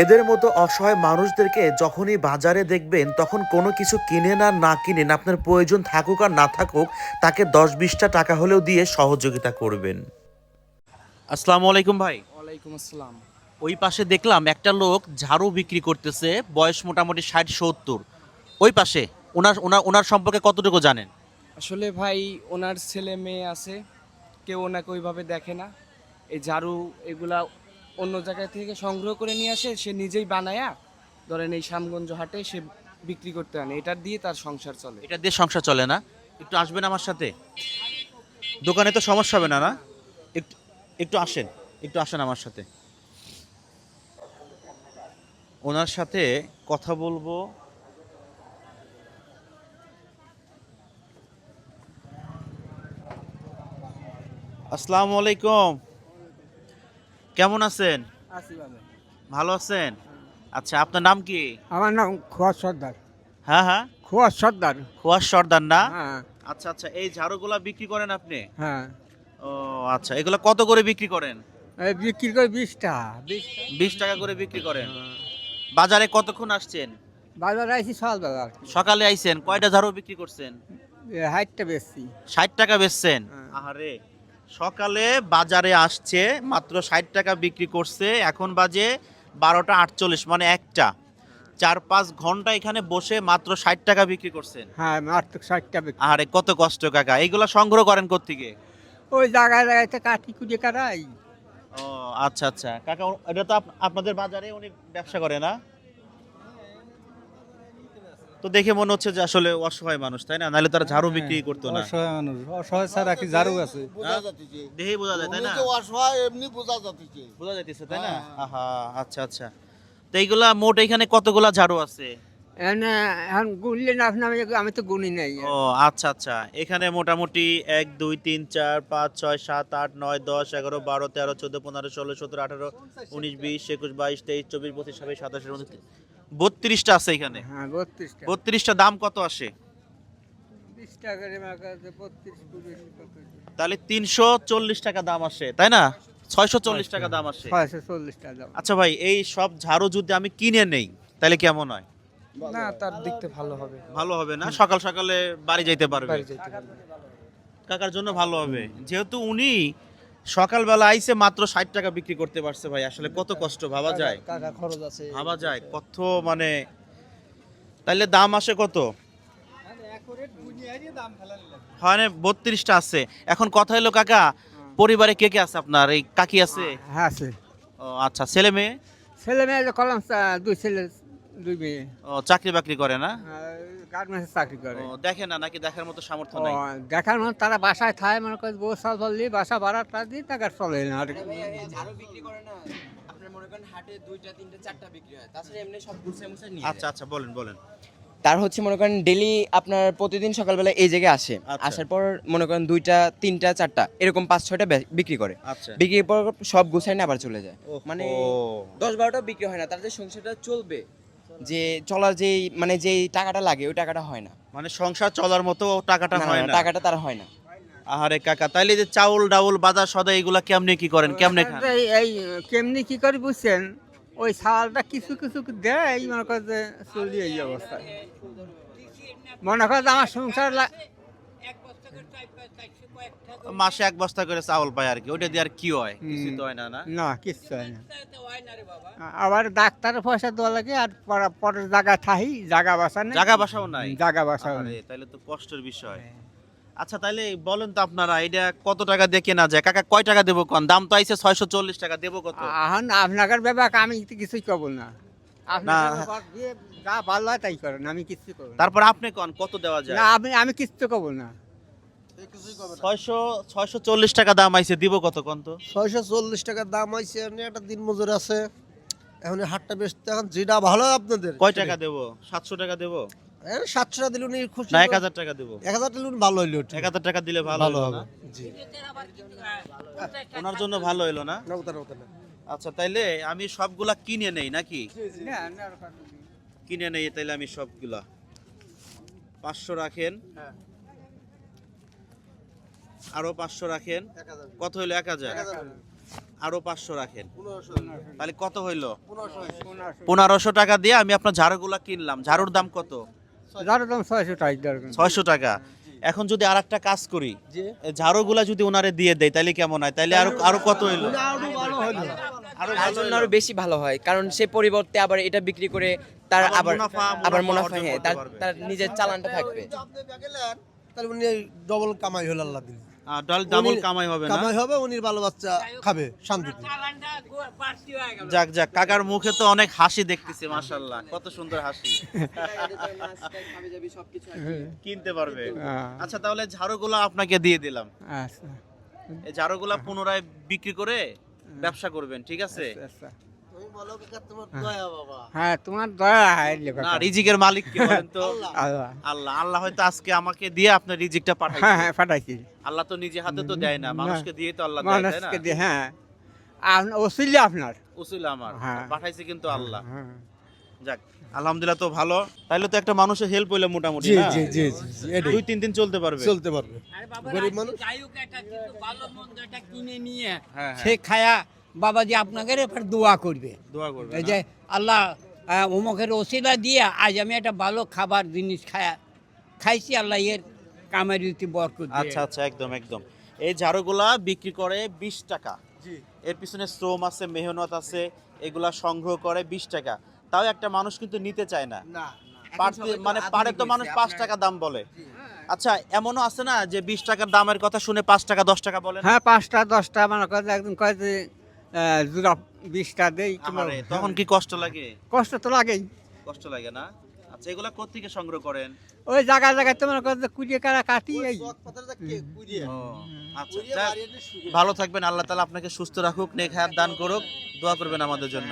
এদের মতো অসহায় মানুষদেরকে যখনই বাজারে দেখবেন তখন কোনো কিছু কিনেন আর না কিনেন আপনার প্রয়োজন থাকুক আর না থাকুক তাকে দশ বিশটা টাকা হলেও দিয়ে সহযোগিতা করবেন। আসসালামু আলাইকুম ভাই। ওয়ালাইকুম আসসালাম। ওই পাশে দেখলাম একটা লোক ঝাড়ু বিক্রি করতেছে বয়স মোটামুটি ষাট সত্তর। ওই পাশে ওনার ওনার ওনার সম্পর্কে কতটুকু জানেন? আসলে ভাই ওনার ছেলে মেয়ে আছে কেউ ওনাকে ওইভাবে দেখে না। এই ঝাড়ু এগুলা অন্য জায়গা থেকে সংগ্রহ করে নিয়ে আসে, সে নিজেই বানায়া ধরেন এই শ্যামগঞ্জ হাটে সে বিক্রি করতে আনে। এটা দিয়ে তার সংসার চলে। এটা দিয়ে সংসার চলে না? একটু আসবেন আমার সাথে? দোকানে তো সমস্যা হবে না না? একটু একটু আসেন একটু আসেন আমার সাথে। ওনার সাথে কথা বলব। আসসালামু আলাইকুম। কেমন আছেন? ভালো। আছেন? আচ্ছা আপনার নাম কি? আমার নাম খোয়াজ সর্দার। হ্যাঁ হ্যাঁ। খোয়াজ সর্দার। খোয়াস সর্দার না? হ্যাঁ। আচ্ছা আচ্ছা এই ঝাড়ুগুলা বিক্রি করেন আপনি? হ্যাঁ। ও আচ্ছা এগুলো কত করে বিক্রি করেন? বিক্রি করে বিশ টাকা বিশ টাকা। করে বিক্রি করেন। বাজারে কতক্ষণ আসছেন? বাজারে আইসি সকাল বাজার সকালে আইছেন কয়টা ঝাড়ু বিক্রি করছেন? হাইটটা বেশি ষাট টাকা বেচছেন? হ্যাঁ। আহারে সকালে বাজারে আসছে মাত্র ষাট টাকা বিক্রি করছে এখন বাজে বারোটা আটচল্লিশ মানে একটা। চার পাঁচ ঘণ্টা এখানে বসে মাত্র ষাট টাকা বিক্রি করছেন। হ্যাঁ মাত্র ষাটটা বিক্রি। আরে কত কষ্ট কাকা। এইগুলা সংগ্রহ করেন কোত্থেকে? ওই জায়গায় জায়গাতে কাটি কুটি কাটাই। ও আচ্ছা আচ্ছা। কাকা এটা তো আপ- আপনাদের বাজারে উনি ব্যবসা করে না? তো দেখে মনে হচ্ছে যে আসলে অসহায় মানুষ তাই না? নাহলে তারা ঝাড়ু বিক্রি করতো না। অসহায় মানুষ অসহায় ছাড়া কি ঝাড়ু আছে? হ্যাঁ? দেখেই বোঝা যায় তাই না? তো অসহায় এমনি বোঝা যাচ্ছে। বোঝা যাইতেছে তাই না? আহা আচ্ছা আচ্ছা। তো এইগুলা মোট এখানে কতগুলা ঝাড়ু আছে? এখন গুনলেন আপনি আমি আমি তো গুনি নাই। ও আচ্ছা আচ্ছা। এখানে মোটামুটি এক দুই তিন চার পাঁচ ছয় সাত আট নয় দশ এগারো বারো তেরো চোদ্দ পনেরো ষোলো সতেরো আঠারো উনিশ বিশ একুশ বাইশ তেইশ চব্বিশ পঁচিশ ছাব্বিশ সাতাশ বত্রিশটা আছে এখানে। হ্যাঁ বত্রিশটা। বত্রিশটা দাম কত আসে? তাহলে তিনশো চল্লিশ টাকা দাম আসে তাই না? ছয়শো চল্লিশ টাকা দাম আসে। আচ্ছা ভাই এই সব ঝাড়ু যদি আমি কিনে নেই তাহলে কেমন হয়? না তার দেখতে ভালো হবে। ভালো হবে না? সকাল সকালে বাড়ি যাইতে পারবে। কাকার জন্য ভালো হবে। যেহেতু উনি সকালবেলা আইসে মাত্র ষাট টাকা বিক্রি করতে পারছে ভাই। আসলে কত কষ্ট ভাবা যায়? কাকা খরচ আছে ভাবা যায় কত মানে তাইলে দাম আসে কত? হয় না বত্রিশটা আছে। এখন কথা হলো কাকা পরিবারে কে কে আছে আপনার? এই কাকি আছে? হ্যাঁ আছে। ও আচ্ছা ছেলে মেয়ে? ছেলে মেয়ে কলম দুই ছেলে দুই মেয়ে। ও চাকরি বাকরি করে না? গার্মেন্টসে চাকরি করে। ও দেখে না নাকি দেখার মতো সামর্থ্য ও, নাই দেখার মতো তারা বাসায় থাকে মনে করে বউ সাল বাসা ভাড়াটা দিয়ে টাকা চলে না। আর ঝাড়ু বিক্রি করে না। আপনার মনে করেন হাটে দুইটা তিনটা চারটা বিক্রি হয়। তাছাড়া এমনি সব গুছে মুছে নিয়ে আচ্ছা আচ্ছা বলেন বলেন। তার হচ্ছে মনে করেন ডেলি আপনার প্রতিদিন সকালবেলা এই জায়গায় আসে। আচ্ছা। আসার পর মনে করেন দুইটা তিনটা চারটা এরকম পাঁচ ছয়টা বে- বিক্রি করে। আচ্ছা। বিক্রির পর সব গুছাই নিয়ে আবার চলে যায়। মানে মানে দশ বারোটা বিক্রি হয় না তার যে সংসারটা চলবে যে চলার যেই মানে যেই টাকাটা লাগে ওই টাকাটা হয় না। মানে সংসার চলার মতো টাকাটা হয় না, টাকাটা তার হয় না। আহারে কাকা তাইলে যে চাউল ডাউল বাজার সদা এগুলা কেমনে কি করেন? কেমনে খান? এই এই কেমনি কি করে বুঝছেন? ওই চালটা কিছু কিছু দেয় এই মনে করে যে চলি এই অবস্থা মনে করে যে আমার সংসার লা- মাসে এক বস্তা করে চাউল পায় আর কি ওইটা দিয়ে আর কি হয়? কিছু তো হয় না না? না কিচ্ছু হয় না। আবার ডাক্তারের পয়সা দেওয়া লাগে আর পরের জায়গা থাহি জায়গা বাসা নেই। জায়গা বাসাও নাই? জায়গা বাসা আরে তাইলে তো কষ্টের বিষয়। আচ্ছা তাইলে বলেন তো আপনারা এটা কত টাকা দিয়ে কেনা যায়? কাকা কয় টাকা দেবো কোন? দাম তো আইছে ছয়শো চল্লিশ টাকা দেবো কত? এখন আপনার ব্যাপার আমি কিছুই কব না। না। দিয়ে যা ভালো হয় তাই করেন আমি কিছু করব তারপর আপনি কোন? কত দেওয়া যায়? না আমি আমি কিছু কব না। ছয়শো ছয়শো চল্লিশ টাকা দাম আইছে দিব কত কোন তো? ছয়শো চল্লিশ টাকার দাম হয়েছে এমনি একটা দিন মজুর আছে। এখন হাটটা বেশ এখন যেটা ভালো আপনাদের। কয় টাকা দেবো? সাতশো টাকা দেবো? সাতশো টাকা দিলে উনি খুশি না এক হাজার টাকা দেবো। এক হাজার দিলে উনি ভালো হইল এক হাজার টাকা দিলে ভালো ভালো হলো হবে না? জি। ওনার জন্য ভালো হলো না? না ওটা ওটা না। আচ্ছা তাইলে আমি সবগুলা কিনে নেই নাকি? না, না, কিনে নেই তাইলে আমি সবগুলা। পাঁচশো রাখেন। আরও পাঁচশো রাখেন কত হইল এক হাজার আরও পাঁচশো রাখেন তাহলে কত হইল পনেরোশো টাকা দিয়ে আমি আপনার ঝাড়ুগুলা কিনলাম ঝাড়ুর দাম কত ঝাড়ুর দাম ছয়শো টাকা ছয়শো টাকা এখন যদি আর একটা কাজ করি ঝাড়ুগুলা যদি ওনারে দিয়ে দেয় তাহলে কেমন হয় তাহলে আরও আরও কত হইল আরও তার জন্য আরও বেশি ভালো হয় কারণ সে পরিবর্তে আবার এটা বিক্রি করে তার আবার আবার মুনাফা, হ্যাঁ তার তার নিজের চালানটা থাকবে তাহলে উনি ডবল কামাই হলো আল্লাহ দিলে আহ, ডাল- ডাবল কামাই হবে না? কামাই হবে উনি ভালো বাচ্চা খাবে শান্তিতে। যাক যাক কাকার মুখে তো অনেক হাসি দেখতেছি মাশাল্লাহ কত সুন্দর হাসি। কিনতে পারবে। হ্যাঁ। আচ্ছা তাহলে ঝাড়ুগুলা আপনাকে দিয়ে দিলাম। আচ্ছা। এই ঝাড়ুগুলা পুনরায় বিক্রি করে ব্যবসা করবেন ঠিক আছে? আচ্ছা। বাবা। হ্যাঁ তোমার দয়া না রিজিকের মালিক কে বলেন তো? আল্লাহ। আল্লাহ। আল্লাহ হয়তো আজকে আমাকে দিয়ে আপনার রিজিকটা হ্যাঁ হ্যাঁ পাঠাইছি। আল্লাহ তো নিজে হাতে তো দেয় না মানুষকে দিয়ে তো আল্লাহ দেয় না? মানুষকে দিয়ে হ্যাঁ। ওসিলে আপনার। উসিল আমার। হ্যাঁ। পাঠাইছে কিন্তু আল্লাহ। হ্যাঁ। যাক আলহামদুলিল্লাহ তো ভালো। তাইলে তো একটা মানুষের হেল্প হইল মোটামুটি জি জি জি দুই তিন দিন চলতে পারবে। চলতে পারবে। গরিব মানুষ? যাই হোক একটা কিছু ভালো মন্দ একটা কিনে নিয়ে হ্যাঁ। সে খায়া বাবাজি আপনাকে এবার দোয়া করবে। দোয়া করবে যে আল্লাহ অমুকের ওসিলা দিয়ে আজ আমি একটা ভালো খাবার জিনিস খায়া খাইছি আল্লাহ এর কামের রীতি বরকত। আচ্ছা আচ্ছা একদম একদম। এই ঝাড়ুগুলা বিক্রি করে বিশ টাকা। এর পিছনে শ্রম আছে মেহনত আছে এগুলা সংগ্রহ করে বিশ টাকা। তাও একটা মানুষ কিন্তু নিতে চায় না। মানে পারে তো মানুষ পাঁচ টাকা দাম বলে। আচ্ছা এমনও আছে না যে বিশ টাকার দামের কথা শুনে পাঁচ টাকা দশ টাকা বলে হ্যাঁ পাঁচটা দশটা মানে কথা একদম কয় যে আহ, জোড়া বিষটা দেই তখন কি কষ্ট লাগে? কষ্ট তো লাগেই। কষ্ট লাগে না? আচ্ছা এগুলা কোথেকে সংগ্রহ করেন? ওই জায়গায় জায়গায় তোমার কথা কুড়িয়ে কারা কাটি এই ও, আচ্ছা যাক, ভালো থাকবেন আল্লাহ তালা আপনাকে সুস্থ রাখুক নেক হায়াত দান করুক। দোয়া করবেন আমাদের জন্য।